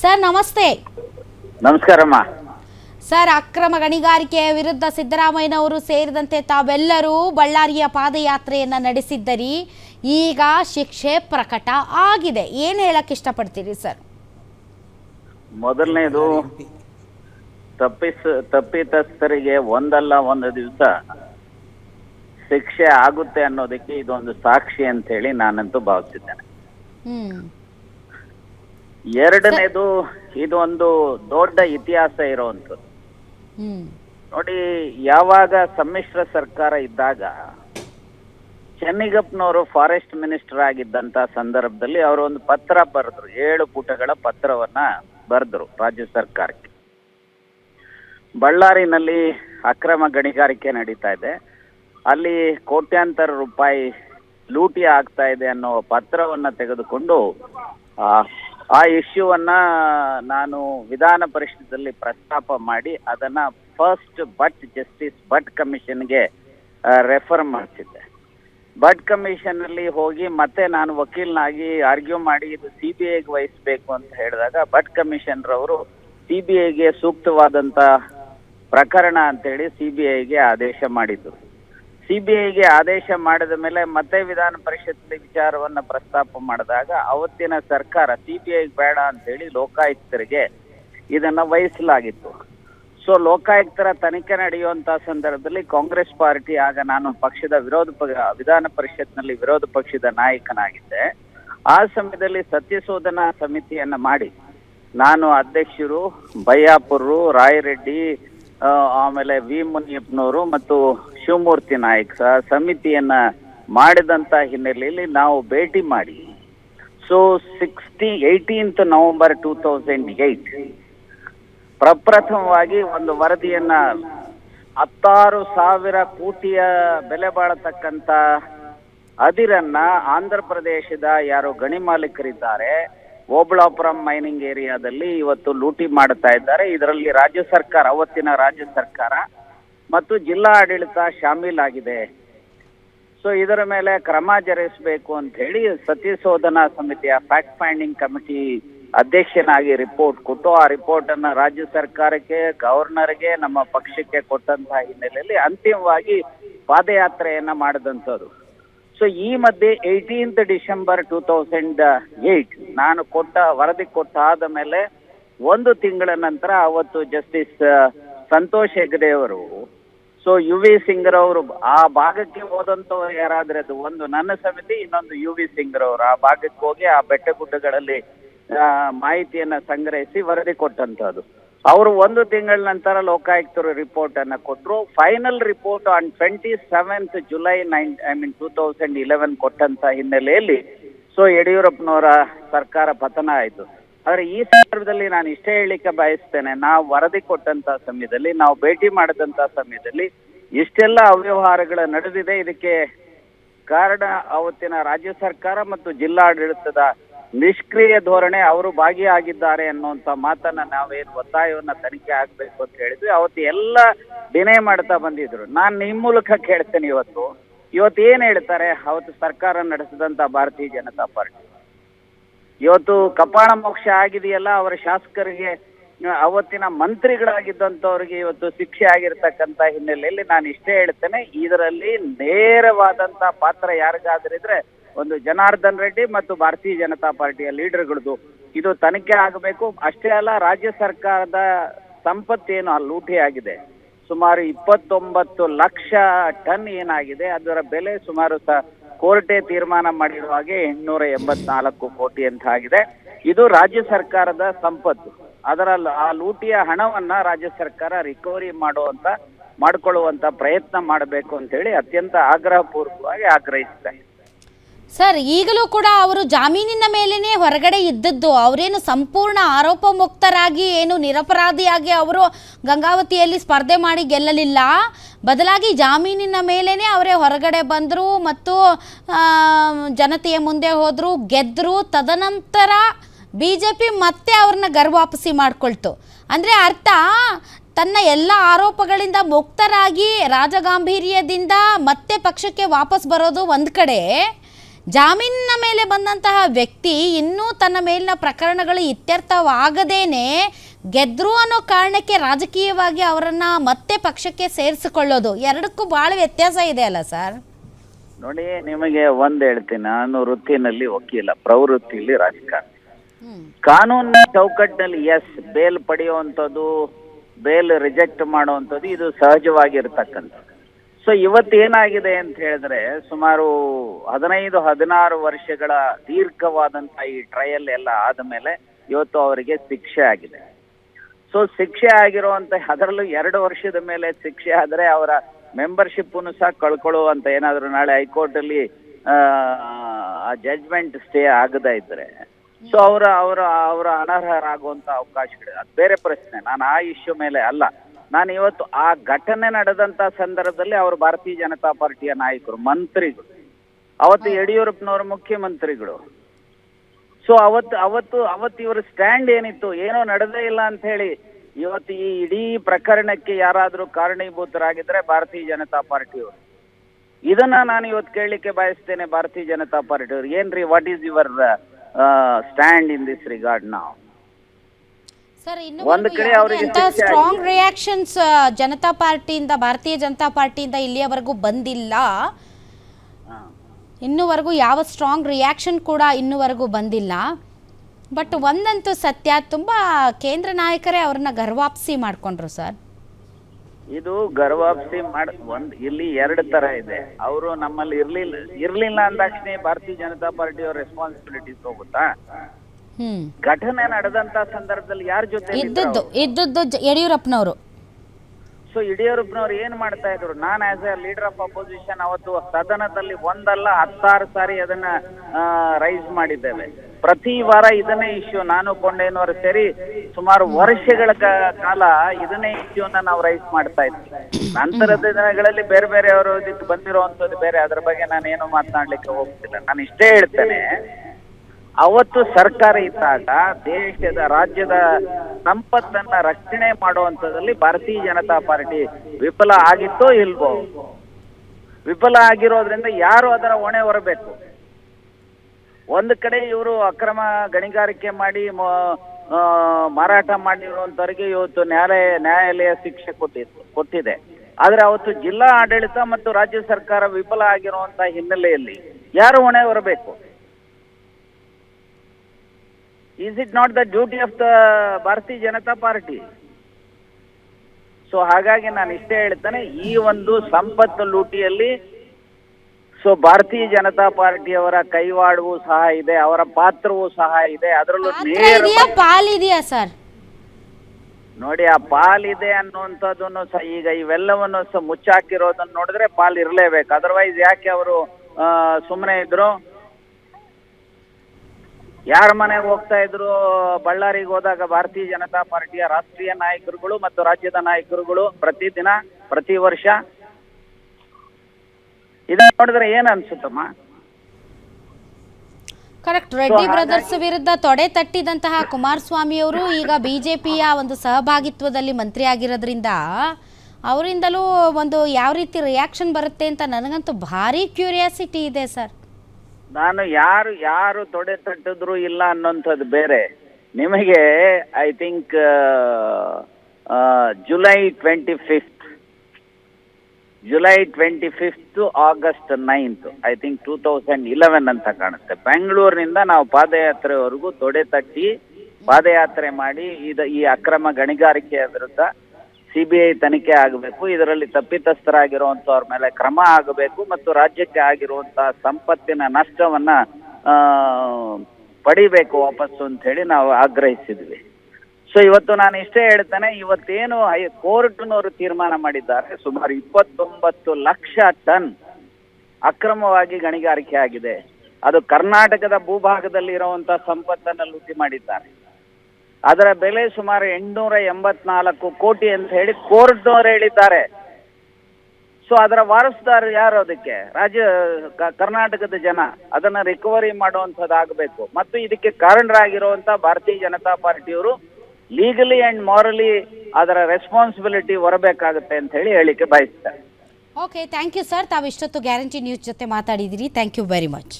Sir ನಮಸ್ತೆ. ನಮಸ್ಕಾರಮ್ಮ sir ಅಕ್ರಮ ಗಣಿಗಾರಿಕೆಯ ವಿರುದ್ಧ ಸಿದ್ದರಾಮಯ್ಯನವರು ಸೇರಿದಂತೆ ತಾವೆಲ್ಲರೂ ಬಳ್ಳಾರಿಯ ಪಾದಯಾತ್ರೆಯನ್ನ ನಡೆಸಿದ್ದರಿ. ಈಗ ಶಿಕ್ಷೆ ಪ್ರಕಟ ಆಗಿದೆ. ಏನು ಹೇಳಕ್ ಇಷ್ಟಪಡ್ತೀರಿ ಸರ್? ಮೊದಲನೇದು ತಪ್ಪಿಸ ತಪ್ಪಿತಸ್ಥರಿಗೆ ಒಂದಲ್ಲ ಒಂದು ದಿವಸ ಶಿಕ್ಷೆ ಆಗುತ್ತೆ ಅನ್ನೋದಕ್ಕೆ ಇದೊಂದು ಸಾಕ್ಷಿ ಅಂತ ಹೇಳಿ ನಾನಂತೂ ಭಾವಿಸಿದ್ದೇನೆ. ಹ್ಮ್. ಎರಡನೇದು ಇದೊಂದು ದೊಡ್ಡ ಇತಿಹಾಸ ಇರುವಂಥದ್ದು. ಹ್ಮ್. ನೋಡಿ ಯಾವಾಗ ಸಮ್ಮಿಶ್ರ ಸರ್ಕಾರ ಇದ್ದಾಗ ಚೆನ್ನಿಗಪ್ಪನವರು ಫಾರೆಸ್ಟ್ ಮಿನಿಸ್ಟರ್ ಆಗಿದ್ದಂತ ಸಂದರ್ಭದಲ್ಲಿ ಅವರು ಒಂದು ಪತ್ರ ಬರೆದ್ರು. ಏಳು ಪುಟಗಳ ಪತ್ರವನ್ನ ಬರೆದ್ರು ರಾಜ್ಯ ಸರ್ಕಾರಕ್ಕೆ. ಬಳ್ಳಾರಿನಲ್ಲಿ ಅಕ್ರಮ ಗಣಿಗಾರಿಕೆ ನಡೀತಾ ಇದೆ. ಅಲ್ಲಿ ಕೋಟ್ಯಾಂತರ ರೂಪಾಯಿ ಲೂಟಿ ಆಗ್ತಾ ಇದೆ ಅನ್ನೋ ಪತ್ರವನ್ನ ತೆಗೆದುಕೊಂಡು ಆ, ಇಶ್ಯೂವನ್ನ ನಾನು ವಿಧಾನ ಪರಿಷತ್ತಲ್ಲಿ ಪ್ರಸ್ತಾಪ ಮಾಡಿ ಅದನ್ನ ಫಸ್ಟ್ ಬಟ್ ಜಸ್ಟಿಸ್ ಬಟ್ ಕಮಿಷನ್ಗೆ ರೆಫರ್ ಮಾಡ್ತಿದ್ದೆ. ಬಟ್ ಕಮಿಷನ್ ಅಲ್ಲಿ ಹೋಗಿ ಮತ್ತೆ ನಾನು ವಕೀಲನಾಗಿ ಆರ್ಗ್ಯೂ ಮಾಡಿ ಇದು ಸಿ ಬಿ ಐಗೆ ವಹಿಸ್ಬೇಕು ಅಂತ ಹೇಳಿದಾಗ ಬಟ್ ಕಮಿಷನರ್ ಅವರು ಸಿ ಬಿ ಐಗೆ ಸೂಕ್ತವಾದಂತ ಪ್ರಕರಣ ಅಂತೇಳಿ ಸಿ ಬಿ ಐಗೆ ಆದೇಶ ಮಾಡಿದ್ರು. ಸಿ ಬಿ ಐಗೆ ಆದೇಶ ಮಾಡಿದ ಮೇಲೆ ಮತ್ತೆ ವಿಧಾನ ಪರಿಷತ್ ವಿಚಾರವನ್ನ ಪ್ರಸ್ತಾಪ ಮಾಡಿದಾಗ ಅವತ್ತಿನ ಸರ್ಕಾರ ಸಿಬಿಐ ಬೇಡ ಅಂತ ಅಂತೇಳಿ ಲೋಕಾಯುಕ್ತರಿಗೆ ಇದನ್ನ ವಹಿಸಲಾಗಿತ್ತು. ಸೊ ಲೋಕಾಯುಕ್ತರ ತನಿಖೆ ನಡೆಯುವಂತಹ ಸಂದರ್ಭದಲ್ಲಿ ಕಾಂಗ್ರೆಸ್ ಪಾರ್ಟಿ ಆಗ ನಾನು ಪಕ್ಷದ ವಿರೋಧ ವಿಧಾನ ಪರಿಷತ್ನಲ್ಲಿ ವಿರೋಧ ಪಕ್ಷದ ನಾಯಕನಾಗಿದ್ದೆ. ಆ ಸಮಯದಲ್ಲಿ ಸತ್ಯಶೋಧನಾ ಸಮಿತಿಯನ್ನ ಮಾಡಿ ನಾನು ಅಧ್ಯಕ್ಷರು ಬಯ್ಯಾಪುರರು ರಾಯರೆಡ್ಡಿ ಆಮೇಲೆ ವಿ ಮುನಿಯಪ್ಪನವರು ಮತ್ತು ಶಿವಮೂರ್ತಿ ನಾಯಕ್ ಸಹ ಸಮಿತಿಯನ್ನ ಮಾಡಿದಂತ ಹಿನ್ನೆಲೆಯಲ್ಲಿ ನಾವು ಭೇಟಿ ಮಾಡಿ. So sixty eighteenth November two thousand eight ಪ್ರಪ್ರಥಮವಾಗಿ ಒಂದು ವರದಿಯನ್ನ ಹತ್ತಾರು ಸಾವಿರ ಕೋಟಿಯ ಬೆಲೆ ಬಾಳತಕ್ಕಂತ ಅದಿರನ್ನ ಆಂಧ್ರ ಪ್ರದೇಶದ ಯಾರು ಗಣಿ ಮಾಲೀಕರಿದ್ದಾರೆ ಓಬಳಾಪುರಂ ಮೈನಿಂಗ್ ಏರಿಯಾದಲ್ಲಿ ಇವತ್ತು ಲೂಟಿ ಮಾಡ್ತಾ ಇದ್ದಾರೆ. ಇದರಲ್ಲಿ ರಾಜ್ಯ ಸರ್ಕಾರ, ಅವತ್ತಿನ ರಾಜ್ಯ ಸರ್ಕಾರ ಮತ್ತು ಜಿಲ್ಲಾ ಆಡಳಿತ ಶಾಮೀಲಾಗಿದೆ ಸೊ ಇದರ ಮೇಲೆ ಕ್ರಮ ಜರುಗಿಸಬೇಕು ಅಂತ ಹೇಳಿ ಸತ್ಯಶೋಧನಾ ಸಮಿತಿಯ ಫ್ಯಾಕ್ಟ್ ಫೈಂಡಿಂಗ್ ಕಮಿಟಿ ಅಧ್ಯಕ್ಷನಾಗಿ ರಿಪೋರ್ಟ್ ಕೊಟ್ಟು ಆ ರಿಪೋರ್ಟ್ ಅನ್ನ ರಾಜ್ಯ ಸರ್ಕಾರಕ್ಕೆ, ಗವರ್ನರ್ಗೆ, ನಮ್ಮ ಪಕ್ಷಕ್ಕೆ ಕೊಟ್ಟಂತಹ ಹಿನ್ನೆಲೆಯಲ್ಲಿ ಅಂತಿಮವಾಗಿ ಪಾದಯಾತ್ರೆಯನ್ನ ಮಾಡಿದಂಥದ್ದು ಸೊ ಈ ಮಧ್ಯೆ eighteenth December two thousand eight ನಾನು ಕೊಟ್ಟ, ವರದಿ ಕೊಟ್ಟಾದ ಮೇಲೆ ಒಂದು ತಿಂಗಳ ನಂತರ ಅವತ್ತು ಜಸ್ಟಿಸ್ ಸಂತೋಷ್ ಹೆಗ್ಡೆ ಅವರು ಸೊ ಯು ವಿ ಸಿಂಗ್ರವರು, ಆ ಭಾಗಕ್ಕೆ ಹೋದಂಥವ್ರು ಯಾರಾದ್ರೆ ಅದು ಒಂದು ನನ್ನ ಸಮಿತಿ, ಇನ್ನೊಂದು ಯು ವಿ ಸಿಂಗ್ರವರು ಆ ಭಾಗಕ್ಕೆ ಹೋಗಿ ಆ ಬೆಟ್ಟ ಗುಡ್ಡಗಳಲ್ಲಿ ಮಾಹಿತಿಯನ್ನ ಸಂಗ್ರಹಿಸಿ ವರದಿ ಕೊಟ್ಟಂತದ್ದು ಅವರು ಒಂದು ತಿಂಗಳ ನಂತರ ಲೋಕಾಯುಕ್ತರು ರಿಪೋರ್ಟ್ ಅನ್ನ ಕೊಟ್ಟರು final report on twenty seventh July nine I mean two thousand eleven ಕೊಟ್ಟಂತ ಹಿನ್ನೆಲೆಯಲ್ಲಿ, ಸೊ ಯಡಿಯೂರಪ್ಪನವರ ಸರ್ಕಾರ ಪತನ ಆಯಿತು. ಆದ್ರೆ ಈ ಸಂದರ್ಭದಲ್ಲಿ ನಾನು ಇಷ್ಟೇ ಹೇಳಿಕೆ ಬಯಸ್ತೇನೆ, ನಾವು ವರದಿ ಕೊಟ್ಟಂತ ಸಮಯದಲ್ಲಿ, ನಾವು ಭೇಟಿ ಮಾಡಿದಂತ ಸಮಯದಲ್ಲಿ ಇಷ್ಟೆಲ್ಲ ಅವ್ಯವಹಾರಗಳು ನಡೆದಿದೆ. ಇದಕ್ಕೆ ಕಾರಣ ಅವತ್ತಿನ ರಾಜ್ಯ ಸರ್ಕಾರ ಮತ್ತು ಜಿಲ್ಲಾಡಳಿತದ ನಿಷ್ಕ್ರಿಯ ಧೋರಣೆ ಅವರು ಭಾಗಿಯಾಗಿದ್ದಾರೆ ಅನ್ನುವಂತ ಮಾತನ್ನ ನಾವೇನು ಒತ್ತಾಯವನ್ನ ತನಿಖೆ ಆಗ್ಬೇಕು ಅಂತ ಹೇಳಿದ್ವಿ. ಅವತ್ತು ಎಲ್ಲ ಡಿನೇ ಮಾಡ್ತಾ ಬಂದಿದ್ರು. ನಾನು ನಿಮ್ಮ ಮೂಲಕ ಕೇಳ್ತೇನೆ ಇವತ್ತು. ಇವತ್ತು ಏನ್ ಹೇಳ್ತಾರೆ? ಅವತ್ತು ಸರ್ಕಾರ ನಡೆಸಿದಂತ ಭಾರತೀಯ ಜನತಾ ಪಾರ್ಟಿ. ಇವತ್ತು ಕಪಾಳ ಮೋಕ್ಷ ಆಗಿದೆಯಲ್ಲ, ಅವರ ಶಾಸಕರಿಗೆ, ಅವತ್ತಿನ ಮಂತ್ರಿಗಳಾಗಿದ್ದಂಥವ್ರಿಗೆ ಇವತ್ತು ಶಿಕ್ಷೆ ಆಗಿರ್ತಕ್ಕಂಥ ಹಿನ್ನೆಲೆಯಲ್ಲಿ ನಾನು ಇಷ್ಟೇ ಹೇಳ್ತೇನೆ, ಇದರಲ್ಲಿ ನೇರವಾದಂತ ಪಾತ್ರ ಯಾರಿಗಾದ್ರಿದ್ರೆ ಒಂದು ಜನಾರ್ದನ್ ರೆಡ್ಡಿ ಮತ್ತು ಭಾರತೀಯ ಜನತಾ ಪಾರ್ಟಿಯ ಲೀಡರ್ಗಳದ್ದು. ಇದು ತನಿಖೆ ಆಗಬೇಕು. ಅಷ್ಟೇ ಅಲ್ಲ, ರಾಜ್ಯ ಸರ್ಕಾರದ ಸಂಪತ್ತೇನು ಆ ಲೂಟಿ ಆಗಿದೆ ಸುಮಾರು ಇಪ್ಪತ್ತೊಂಬತ್ತು ಲಕ್ಷ ಟನ್ ಏನಾಗಿದೆ, ಅದರ ಬೆಲೆ ಸುಮಾರು ಸ ಕೋರ್ಟೆ ತೀರ್ಮಾನ ಮಾಡಿರುವ ಹಾಗೆ ಎಂಟುನೂರ ಎಂಬತ್ನಾಲ್ಕು ಕೋಟಿ ಅಂತ ಆಗಿದೆ. ಇದು ರಾಜ್ಯ ಸರ್ಕಾರದ ಸಂಪತ್ತು. ಅದರ ಆ ಲೂಟಿಯ ಹಣವನ್ನ ರಾಜ್ಯ ಸರ್ಕಾರ ರಿಕವರಿ ಮಾಡುವಂತ, ಮಾಡಿಕೊಳ್ಳುವಂತ ಪ್ರಯತ್ನ ಮಾಡಬೇಕು ಅಂತ ಹೇಳಿ ಅತ್ಯಂತ ಆಗ್ರಹಪೂರ್ವಕವಾಗಿ ಇದ್ದೀನಿ. ಸರ್, ಈಗಲೂ ಕೂಡ ಅವರು ಜಾಮೀನಿನ ಮೇಲೇನೆ ಹೊರಗಡೆ ಇದ್ದದ್ದು. ಅವರೇನು ಸಂಪೂರ್ಣ ಆರೋಪ ಮುಕ್ತರಾಗಿ ಏನು ನಿರಪರಾಧಿಯಾಗಿ ಅವರು ಗಂಗಾವತಿಯಲ್ಲಿ ಸ್ಪರ್ಧೆ ಮಾಡಿ ಗೆಲ್ಲಲಿಲ್ಲ. ಬದಲಾಗಿ ಜಾಮೀನಿನ ಮೇಲೇನೆ ಅವರೇ ಹೊರಗಡೆ ಬಂದರು ಮತ್ತು ಜನತೆಯ ಮುಂದೆ ಹೋದರು ಗೆದ್ದರು ತದನಂತರ ಬಿ ಜೆ ಪಿ ಮತ್ತೆ ಅವ್ರನ್ನ ಗರ್ವಾಪಸಿ ಮಾಡಿಕೊಳ್ತು. ಅಂದರೆ ಅರ್ಥ, ತನ್ನ ಎಲ್ಲ ಆರೋಪಗಳಿಂದ ಮುಕ್ತರಾಗಿ ರಾಜಗಾಂಭೀರ್ಯದಿಂದ ಮತ್ತೆ ಪಕ್ಷಕ್ಕೆ ವಾಪಸ್ ಬರೋದು ಒಂದು ಕಡೆ. ಜಾಮೀನಿನ ಮೇಲೆ ಬಂದಂತಹ ವ್ಯಕ್ತಿ ಇನ್ನೂ ತನ್ನ ಮೇಲಿನ ಪ್ರಕರಣಗಳು ಇತ್ಯರ್ಥವಾಗದೇನೆ ಗೆದ್ರು ಅನ್ನೋ ಕಾರಣಕ್ಕೆ ರಾಜಕೀಯವಾಗಿ ಅವರನ್ನ ಮತ್ತೆ ಪಕ್ಷಕ್ಕೆ ಸೇರಿಸಿಕೊಳ್ಳೋದು. ಎರಡಕ್ಕೂ ಭಾಳ ವ್ಯತ್ಯಾಸ ಇದೆ ಅಲ್ಲ ಸರ್? ನೋಡಿ ನಿಮಗೆ ಒಂದ್ ಹೇಳ್ತೀನಿ. ನಾನು ವೃತ್ತಿನಲ್ಲಿ ವಕೀಲ ಪ್ರವೃತ್ತಿಯಲ್ಲಿ ರಾಜಕಾರಣಿ. ಕಾನೂನಿನ ಚೌಕಟ್ಟಿನಲ್ಲಿ ಎಸ್ ಬೇಲ್ ಪಡೆಯುವಂಥದ್ದು ಬೇಲ್ ರಿಜೆಕ್ಟ್ ಮಾಡುವಂಥದ್ದು ಇದು ಸಹಜವಾಗಿರ್ತಕ್ಕಂಥದ್ದು. ಸೊ ಇವತ್ತು ಏನಾಗಿದೆ ಅಂತ ಹೇಳಿದ್ರೆ, ಸುಮಾರು ಹದಿನೈದು, ಹದಿನಾರು ವರ್ಷಗಳ ದೀರ್ಘವಾದಂತ ಈ ಟ್ರಯಲ್ ಎಲ್ಲ ಆದ ಮೇಲೆ ಇವತ್ತು ಅವರಿಗೆ ಶಿಕ್ಷೆ ಆಗಿದೆ. ಸೊ ಶಿಕ್ಷೆ ಆಗಿರುವಂತ, ಅದರಲ್ಲೂ ಎರಡು ವರ್ಷದ ಮೇಲೆ ಶಿಕ್ಷೆ ಆದ್ರೆ ಅವರ ಮೆಂಬರ್ಶಿಪ್ ಸಹ ಕಳ್ಕೊಳ್ಳುವಂತ ಏನಾದ್ರೂ ನಾಳೆ ಹೈಕೋರ್ಟ್ ಅಲ್ಲಿ, ಆ ಜಜ್ಮೆಂಟ್ ಸ್ಟೇ ಆಗದ ಇದ್ರೆ. ಸೊ ಅವರ ಅವರ ಅವರ ಅನರ್ಹರಾಗುವಂತ ಅವಕಾಶಗಳಿದೆ ಅದು ಬೇರೆ ಪ್ರಶ್ನೆ. ನಾನು ಆ ಇಶ್ಯೂ ಮೇಲೆ ಅಲ್ಲ. ನಾನು ಇವತ್ತು ಆ ಘಟನೆ ನಡೆದಂತ ಸಂದರ್ಭದಲ್ಲಿ ಅವರು ಭಾರತೀಯ ಜನತಾ ಪಾರ್ಟಿಯ ನಾಯಕರು ಮಂತ್ರಿಗಳು ಅವತ್ತು ಯಡಿಯೂರಪ್ಪನವರು ಮುಖ್ಯಮಂತ್ರಿಗಳು. ಸೊ ಅವತ್ತು ಅವತ್ತು ಅವತ್ತು ಇವರ ಸ್ಟ್ಯಾಂಡ್ ಏನಿತ್ತು ಏನೋ ನಡೆದೇ ಇಲ್ಲ ಅಂತ ಹೇಳಿ ಇವತ್ತು ಈ ಇಡೀ ಪ್ರಕರಣಕ್ಕೆ ಯಾರಾದರೂ ಕಾರಣೀಭೂತರಾಗಿದ್ರೆ ಭಾರತೀಯ ಜನತಾ ಪಾರ್ಟಿಯವರು. ಇದನ್ನ ನಾನು ಇವತ್ತು ಕೇಳಲಿಕ್ಕೆ ಬಯಸ್ತೇನೆ ಭಾರತೀಯ ಜನತಾ ಪಾರ್ಟಿಯವರು. ಏನ್ರಿ what is your stand in this regard ನಾವು ಸರ್ ಇನ್ನು ಸ್ಟ್ರಾಂಗ್ ರಿಯಾಕ್ಷನ್ಸ್ ಜನತಾ ಪಾರ್ಟಿಯಿಂದ ಭಾರತೀಯ ಜನತಾ ಪಾರ್ಟಿಯಿಂದ ಇಲ್ಲಿಯವರೆಗೂ ಬಂದಿಲ್ಲ. ಇನ್ನುವರೆಗೂ ಯಾವ ಸ್ಟ್ರಾಂಗ್ ರಿಯಾಕ್ಷನ್ ಕೂಡ ಇನ್ನುವರೆಗೂ ಬಂದಿಲ್ಲ. ಬಟ್ ಒಂದಂತೂ ಸತ್ಯ ತುಂಬಾ ಕೇಂದ್ರ ನಾಯಕರೇ ಅವ್ರನ್ನ ಗರ್ವಾಪ್ಸಿ ಮಾಡ್ಕೊಂಡ್ರು ಸರ್. ಇದು ಗರ್ವಾಪ್ಸಿ ಮಾಡ್ ಒಂದ್ ಇಲ್ಲಿ ಎರಡು ತರ ಇದೆ. ಅವರು ನಮ್ಮಲ್ಲಿ ಇರ್ಲಿಲ್ಲ ಇರ್ಲಿಲ್ಲ ಅಂದಾಕ್ಷಣ ಭಾರತೀಯ ಜನತಾ ಪಾರ್ಟಿಯವ್ರ ರೆಸ್ಪಾನ್ಸಿಬಿಲಿಟೀಸ್ ಹೋಗುತ್ತಾ? ಘಟನೆ ನಡೆದಂತ ಸಂದರ್ಭದಲ್ಲಿ ಯಾರ ಜೊತೆ ಇದ್ದದ್ದು? ಇದ್ದದ್ದು ಯಡಿಯೂರಪ್ಪನವರು. ಸೊ ಯಡಿಯೂರಪ್ಪನವ್ರು ಏನ್ ಮಾಡ್ತಾ ಇದ್ರು? ನಾನ್ as a leader of opposition ಅವತ್ತು ಸದನದಲ್ಲಿ ಒಂದಲ್ಲ ಹತ್ತಾರು ಸಾರಿ ಅದನ್ನ ರೈಸ್ ಮಾಡಿದ್ದೇವೆ. ಪ್ರತಿ ವಾರ ಇದನ್ನೇ ಇಶ್ಯೂ ನಾನು ಕೊಂಡೇನವರು ಸೇರಿ ಸುಮಾರು ವರ್ಷಗಳ ಕಾಲ ಇದನ್ನೇ ಇಶ್ಯೂನ ನಾವು ರೈಸ್ ಮಾಡ್ತಾ ಇದ್ವಿ. ನಂತರದ ದಿನಗಳಲ್ಲಿ ಬೇರೆ ಬೇರೆ ಅವರು ಇದಕ್ಕೆ ಬಂದಿರುವಂತದ್ದು ಬೇರೆ. ಅದ್ರ ಬಗ್ಗೆ ನಾನು ಏನು ಮಾತನಾಡ್ಲಿಕ್ಕೆ ಹೋಗ್ತಿಲ್ಲ. ನಾನು ಇಷ್ಟೇ ಹೇಳ್ತೇನೆ ಅವತ್ತು ಸರ್ಕಾರ ಇದ್ದಾಗ ದೇಶದ, ರಾಜ್ಯದ ಸಂಪತ್ತನ್ನ ರಕ್ಷಣೆ ಮಾಡುವಂಥದ್ದಲ್ಲಿ ಭಾರತೀಯ ಜನತಾ ಪಾರ್ಟಿ ವಿಫಲ ಆಗಿತ್ತೋ ಇಲ್ವೋ? ವಿಫಲ ಆಗಿರೋದ್ರಿಂದ ಯಾರು ಅದರ ಹೊಣೆ ಹೊರಬೇಕು? ಒಂದು ಕಡೆ ಇವರು ಅಕ್ರಮ ಗಣಿಗಾರಿಕೆ ಮಾಡಿ ಮಾರಾಟ ಮಾಡಿರುವಂತವರಿಗೆ ಇವತ್ತು ನ್ಯಾಯಾಲಯ ನ್ಯಾಯಾಲಯ ಶಿಕ್ಷೆ ಕೊಟ್ಟಿತ್ತು ಕೊಟ್ಟಿದೆ. ಆದ್ರೆ ಅವತ್ತು ಜಿಲ್ಲಾ ಆಡಳಿತ ಮತ್ತು ರಾಜ್ಯ ಸರ್ಕಾರ ವಿಫಲ ಆಗಿರುವಂತ ಹಿನ್ನೆಲೆಯಲ್ಲಿ ಯಾರು ಹೊಣೆ ಹೊರಬೇಕು? Is it not the duty of the Bharatiya Janata party so ಹಾಗಾಗಿ ನಾನು ಇಷ್ಟೇ ಹೇಳ್ತೇನೆ ಈ ಒಂದು ಸಂಪತ್ತು ಲೂಟಿಯಲ್ಲಿ ಸೊ ಭಾರತೀಯ ಜನತಾ ಪಾರ್ಟಿಯವರ ಕೈವಾಡವೂ ಸಹ ಇದೆ ಅವರ ಪಾತ್ರವೂ ಸಹ ಇದೆ ಅದರಲ್ಲೂ ನೇರ ಪಾಲಿದೆಯಾ ಸರ್? ನೋಡಿ ಆ ಪಾಲಿದೆ ಅನ್ನುವಂಥದ್ದನ್ನು ಸಹ ಈಗ ಇವೆಲ್ಲವನ್ನು ಸಹ ಮುಚ್ಚಾಕಿರೋದನ್ನ ನೋಡಿದ್ರೆ ಪಾಲ್ ಇರಲೇಬೇಕು. ಅದರ್ವೈಸ್ ಯಾಕೆ ಅವರು ಸುಮ್ಮನೆ ಇದ್ರು? ಯಾರ ಮನೆಗೆ ಹೋಗ್ತಾ ಇದ್ರು? ಬಳ್ಳಾರಿಗೆ ಹೋದಾಗ ಭಾರತೀಯ ಜನತಾ ಪಾರ್ಟಿಯ ರಾಷ್ಟ್ರೀಯ ನಾಯಕರುಗಳು ಮತ್ತು ರಾಜ್ಯದ ನಾಯಕರುಗಳು ಪ್ರತಿದಿನ ಪ್ರತಿ ವರ್ಷ? ಇದನ್ನ ನೋಡಿದ್ರೆ ಏನ್ ಅನ್ಸುತ್ತಮ್ಮ? ಕರೆಕ್ಟ್ ರೆಡ್ಡಿ ಬ್ರದರ್ಸ್ ವಿರುದ್ಧ ತೊಡೆ ತಟ್ಟಿದಂತಹ ಕುಮಾರಸ್ವಾಮಿ ಅವರು ಈಗ ಬಿಜೆಪಿಯ ಒಂದು ಸಹಭಾಗಿತ್ವದಲ್ಲಿ ಮಂತ್ರಿ ಆಗಿರೋದ್ರಿಂದ ಅವರಿಂದಲೂ ಒಂದು ಯಾವ ರೀತಿ ರಿಯಾಕ್ಷನ್ ಬರುತ್ತೆ ಅಂತ ನನಗಂತೂ ಭಾರಿ ಕ್ಯೂರಿಯಾಸಿಟಿ ಇದೆ ಸರ್ ನಾನು ಯಾರು ಯಾರು ತೊಡೆ ತಟ್ಟಿದ್ರು ಇಲ್ಲ ಅನ್ನೋಂಥದ್ದು ಬೇರೆ. ನಿಮಗೆ I think July twenty fifth July twenty fifth August ninth I think two thousand eleven ಅಂತ ಕಾಣುತ್ತೆ. ಬೆಂಗಳೂರಿನಿಂದ ನಾವು ಪಾದಯಾತ್ರೆವರೆಗೂ ತೊಡೆ ತಟ್ಟಿ, ಪಾದಯಾತ್ರೆ ಮಾಡಿ, ಇದ ಈ ಅಕ್ರಮ ಗಣಿಗಾರಿಕೆಯ ವಿರುದ್ಧ ಸಿ ಬಿ ತನಿಖೆ ಆಗಬೇಕು. ಇದರಲ್ಲಿ ತಪ್ಪಿತಸ್ಥರಾಗಿರುವಂತವ್ರ ಮೇಲೆ ಕ್ರಮ ಆಗಬೇಕು ಮತ್ತು ರಾಜ್ಯಕ್ಕೆ ಆಗಿರುವಂತಹ ಸಂಪತ್ತಿನ ನಷ್ಟವನ್ನ ಪಡಿಬೇಕು ವಾಪಸ್ಸು ಅಂತ ಹೇಳಿ ನಾವು ಆಗ್ರಹಿಸಿದ್ವಿ. ಸೊ ಇವತ್ತು ನಾನು ಇಷ್ಟೇ ಹೇಳ್ತೇನೆ, ಇವತ್ತೇನು ಕೋರ್ಟ್ನವರು ತೀರ್ಮಾನ ಮಾಡಿದ್ದಾರೆ. ಸುಮಾರು ಇಪ್ಪತ್ತೊಂಬತ್ತು ಲಕ್ಷ ಟನ್ ಅಕ್ರಮವಾಗಿ ಗಣಿಗಾರಿಕೆ ಆಗಿದೆ. ಅದು ಕರ್ನಾಟಕದ ಭೂಭಾಗದಲ್ಲಿ ಇರುವಂತಹ ಸಂಪತ್ತನ್ನು ಲೂಟಿ ಮಾಡಿದ್ದಾರೆ. ಅದರ ಬೆಲೆ ಸುಮಾರು ಎಂಟುನೂರ ಎಂಬತ್ನಾಲ್ಕು ಕೋಟಿ ಅಂತ ಹೇಳಿ ಕೋರ್ಟ್ನವರು ಹೇಳಿದ್ದಾರೆ. ಸೊ ಅದರ ವಾರಸುದಾರರು ಯಾರು ಅದಕ್ಕೆ? ರಾಜ್ಯ ಕರ್ನಾಟಕದ ಜನ. ಅದನ್ನ ರಿಕವರಿ ಮಾಡುವಂಥದ್ದಾಗಬೇಕು ಮತ್ತು ಇದಕ್ಕೆ ಕಾರಣರಾಗಿರುವಂತ ಭಾರತೀಯ ಜನತಾ ಪಾರ್ಟಿಯವರು ಲೀಗಲಿ ಅಂಡ್ ಮಾರಲಿ ಅದರ ರೆಸ್ಪಾನ್ಸಿಬಿಲಿಟಿ ಹೊರಬೇಕಾಗುತ್ತೆ ಅಂತ ಹೇಳಿ ಹೇಳಿಕೆ ಬಯಸ್ತಾರೆ. ಓಕೆ ಥ್ಯಾಂಕ್ ಯು ಸರ್ ತಾವು ಇಷ್ಟೊತ್ತು ಗ್ಯಾರಂಟಿ ನ್ಯೂಸ್ ಜೊತೆ ಮಾತಾಡಿದಿರಿ ಥ್ಯಾಂಕ್ ಯು ವೆರಿ ಮಚ್